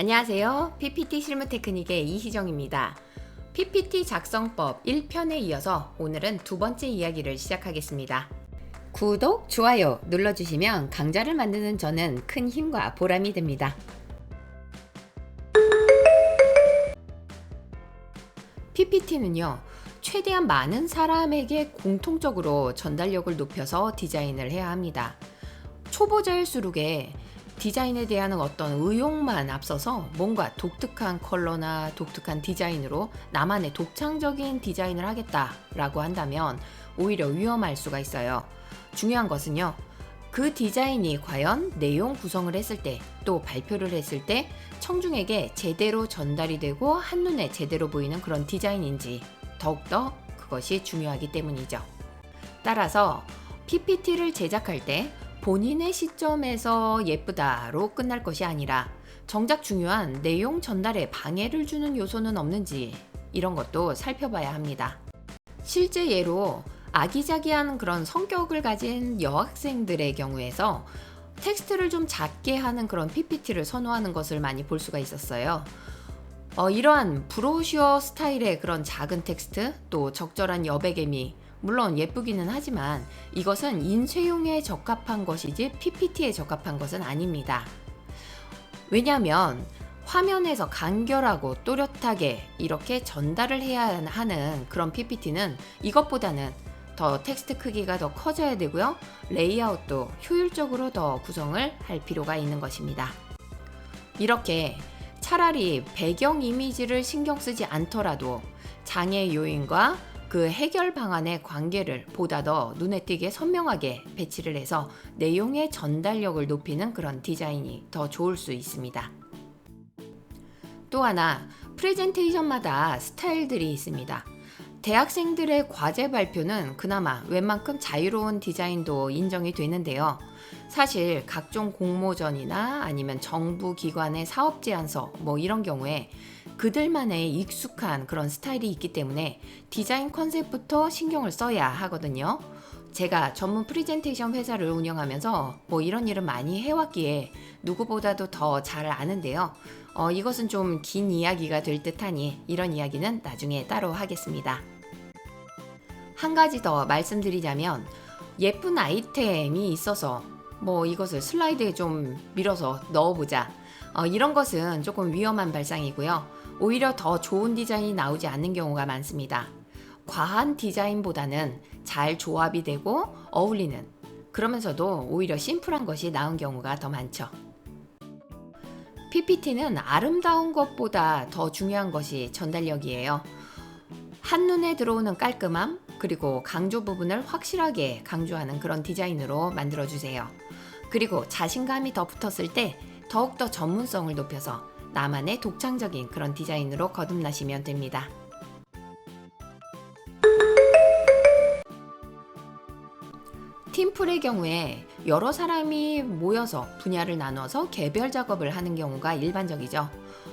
안녕하세요. PPT 실무 테크닉의 이희정입니다. PPT 작성법 1편에 이어서 오늘은 두 번째 이야기를 시작하겠습니다. 구독, 좋아요 눌러주시면 강좌를 만드는 저는 큰 힘과 보람이 됩니다. PPT는요, 최대한 많은 사람에게 공통적으로 전달력을 높여서 디자인을 해야 합니다. 초보자일수록에 디자인에 대한 어떤 의욕만 앞서서 뭔가 독특한 컬러나 독특한 디자인으로 나만의 독창적인 디자인을 하겠다라고 한다면 오히려 위험할 수가 있어요. 중요한 것은요. 그 디자인이 과연 내용 구성을 했을 때 또 발표를 했을 때 청중에게 제대로 전달이 되고 한눈에 제대로 보이는 그런 디자인인지 더욱더 그것이 중요하기 때문이죠. 따라서 PPT를 제작할 때 본인의 시점에서 예쁘다로 끝날 것이 아니라 정작 중요한 내용 전달에 방해를 주는 요소는 없는지 이런 것도 살펴봐야 합니다. 실제 예로 아기자기한 그런 성격을 가진 여학생들의 경우에서 텍스트를 좀 작게 하는 그런 PPT를 선호하는 것을 많이 볼 수가 있었어요. 어, 이러한 브로셔 스타일의 그런 작은 텍스트, 또 적절한 여백의 미, 물론 예쁘기는 하지만 이것은 인쇄용에 적합한 것이지 PPT에 적합한 것은 아닙니다. 왜냐하면 화면에서 간결하고 또렷하게 이렇게 전달을 해야 하는 그런 PPT는 이것보다는 더 텍스트 크기가 더 커져야 되고요. 레이아웃도 효율적으로 더 구성을 할 필요가 있는 것입니다. 이렇게 차라리 배경 이미지를 신경 쓰지 않더라도 장애 요인과 그 해결 방안의 관계를 보다 더 눈에 띄게 선명하게 배치를 해서 내용의 전달력을 높이는 그런 디자인이 더 좋을 수 있습니다. 또 하나, 프레젠테이션마다 스타일들이 있습니다. 대학생들의 과제 발표는 그나마 웬만큼 자유로운 디자인도 인정이 되는데요. 사실 각종 공모전이나 아니면 정부 기관의 사업 제안서 뭐 이런 경우에 그들만의 익숙한 그런 스타일이 있기 때문에 디자인 컨셉부터 신경을 써야 하거든요. 제가 전문 프리젠테이션 회사를 운영하면서 뭐 이런 일을 많이 해왔기에 누구보다도 더 잘 아는데요. 어, 이것은 좀 긴 이야기가 될 듯하니 이런 이야기는 나중에 따로 하겠습니다. 한 가지 더 말씀드리자면 예쁜 아이템이 있어서 뭐 이것을 슬라이드에 좀 밀어서 넣어보자. 어, 이런 것은 조금 위험한 발상이고요. 오히려 더 좋은 디자인이 나오지 않는 경우가 많습니다. 과한 디자인보다는 잘 조합이 되고 어울리는 그러면서도 오히려 심플한 것이 나은 경우가 더 많죠. PPT는 아름다운 것보다 더 중요한 것이 전달력이에요. 한눈에 들어오는 깔끔함, 그리고 강조 부분을 확실하게 강조하는 그런 디자인으로 만들어주세요. 그리고 자신감이 더 붙었을 때 더욱더 전문성을 높여서 나만의 독창적인 그런 디자인으로 거듭나시면 됩니다. 팀플의 경우에 여러 사람이 모여서 분야를 나눠서 개별 작업을 하는 경우가 일반적이죠.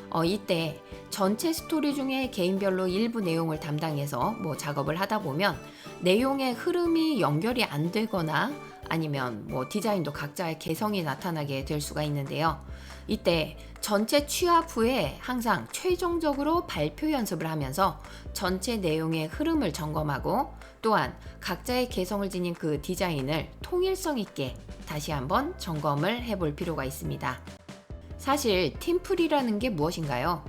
어, 이때 전체 스토리 중에 개인별로 일부 내용을 담당해서 뭐 작업을 하다 보면 내용의 흐름이 연결이 안 되거나 아니면 뭐 디자인도 각자의 개성이 나타나게 될 수가 있는데요. 이때 전체 취합 후에 항상 최종적으로 발표 연습을 하면서 전체 내용의 흐름을 점검하고 또한 각자의 개성을 지닌 그 디자인을 통일성 있게 다시 한번 점검을 해볼 필요가 있습니다. 사실 팀플이라는 게 무엇인가요?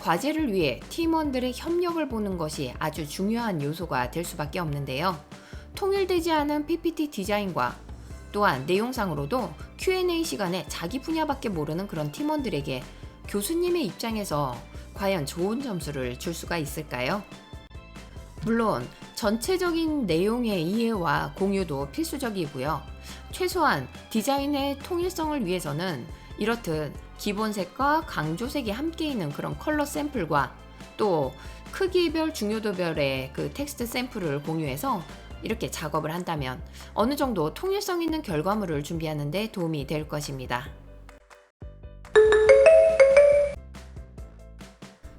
과제를 위해 팀원들의 협력을 보는 것이 아주 중요한 요소가 될 수밖에 없는데요. 통일되지 않은 PPT 디자인과 또한 내용상으로도 Q&A 시간에 자기 분야밖에 모르는 그런 팀원들에게 교수님의 입장에서 과연 좋은 점수를 줄 수가 있을까요? 물론 전체적인 내용의 이해와 공유도 필수적이고요. 최소한 디자인의 통일성을 위해서는 이렇듯 기본색과 강조색이 함께 있는 그런 컬러 샘플과 또 크기별 중요도별의 그 텍스트 샘플을 공유해서 이렇게 작업을 한다면 어느 정도 통일성 있는 결과물을 준비하는데 도움이 될 것입니다.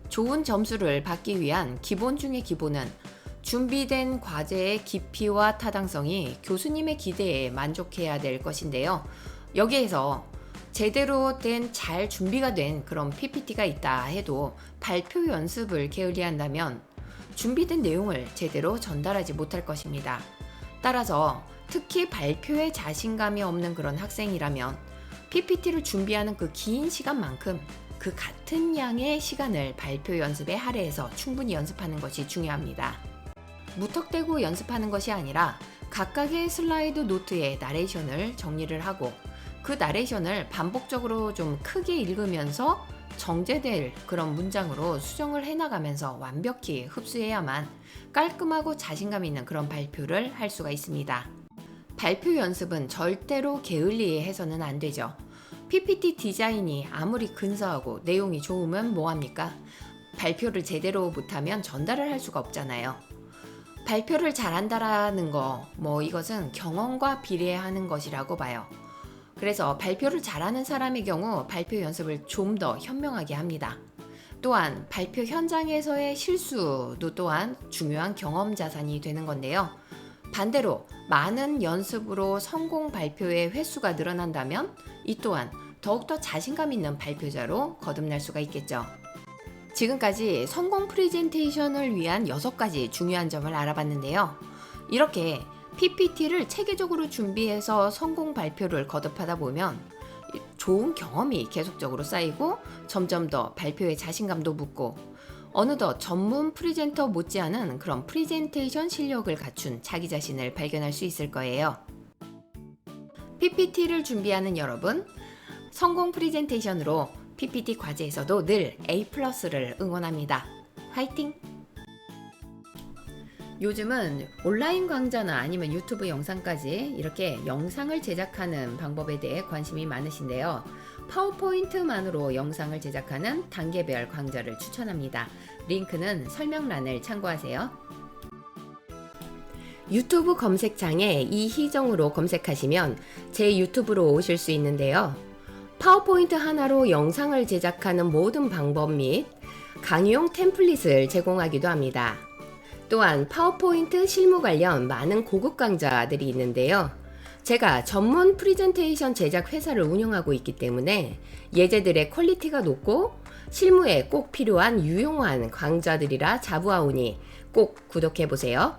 좋은 점수를 받기 위한 기본 중의 기본은 준비된 과제의 깊이와 타당성이 교수님의 기대에 만족해야 될 것인데요. 여기에서 제대로 된 잘 준비가 된 그런 PPT가 있다 해도 발표 연습을 게을리한다면 준비된 내용을 제대로 전달하지 못할 것입니다. 따라서 특히 발표에 자신감이 없는 그런 학생이라면 PPT를 준비하는 그 긴 시간만큼 그 같은 양의 시간을 발표 연습에 할애해서 충분히 연습하는 것이 중요합니다. 무턱대고 연습하는 것이 아니라 각각의 슬라이드 노트에 나레이션을 정리를 하고 그 나레이션을 반복적으로 좀 크게 읽으면서 정제될 그런 문장으로 수정을 해나가면서 완벽히 흡수해야만 깔끔하고 자신감 있는 그런 발표를 할 수가 있습니다. 발표 연습은 절대로 게을리 해서는 안 되죠. PPT 디자인이 아무리 근사하고 내용이 좋으면 뭐합니까? 발표를 제대로 못하면 전달을 할 수가 없잖아요. 발표를 잘한다라는 거, 뭐 이것은 경험과 비례하는 것이라고 봐요. 그래서 발표를 잘하는 사람의 경우 발표 연습을 좀 더 현명하게 합니다. 또한 발표 현장에서의 실수도 또한 중요한 경험 자산이 되는 건데요. 반대로 많은 연습으로 성공 발표의 횟수가 늘어난다면 이 또한 더욱더 자신감 있는 발표자로 거듭날 수가 있겠죠. 지금까지 성공 프레젠테이션을 위한 6가지 중요한 점을 알아봤는데요. 이렇게 PPT를 체계적으로 준비해서 성공 발표를 거듭하다 보면 좋은 경험이 계속적으로 쌓이고 점점 더 발표에 자신감도 붙고 어느덧 전문 프리젠터 못지않은 그런 프리젠테이션 실력을 갖춘 자기 자신을 발견할 수 있을 거예요. PPT를 준비하는 여러분, 성공 프리젠테이션으로 PPT 과제에서도 늘 A+를 응원합니다. 화이팅! 요즘은 온라인 강좌나 아니면 유튜브 영상까지 이렇게 영상을 제작하는 방법에 대해 관심이 많으신데요. 파워포인트만으로 영상을 제작하는 단계별 강좌를 추천합니다. 링크는 설명란을 참고하세요. 유튜브 검색창에 이희정으로 검색하시면 제 유튜브로 오실 수 있는데요. 파워포인트 하나로 영상을 제작하는 모든 방법 및 강의용 템플릿을 제공하기도 합니다. 또한 파워포인트 실무 관련 많은 고급 강좌들이 있는데요. 제가 전문 프리젠테이션 제작 회사를 운영하고 있기 때문에 예제들의 퀄리티가 높고 실무에 꼭 필요한 유용한 강좌들이라 자부하오니 꼭 구독해 보세요.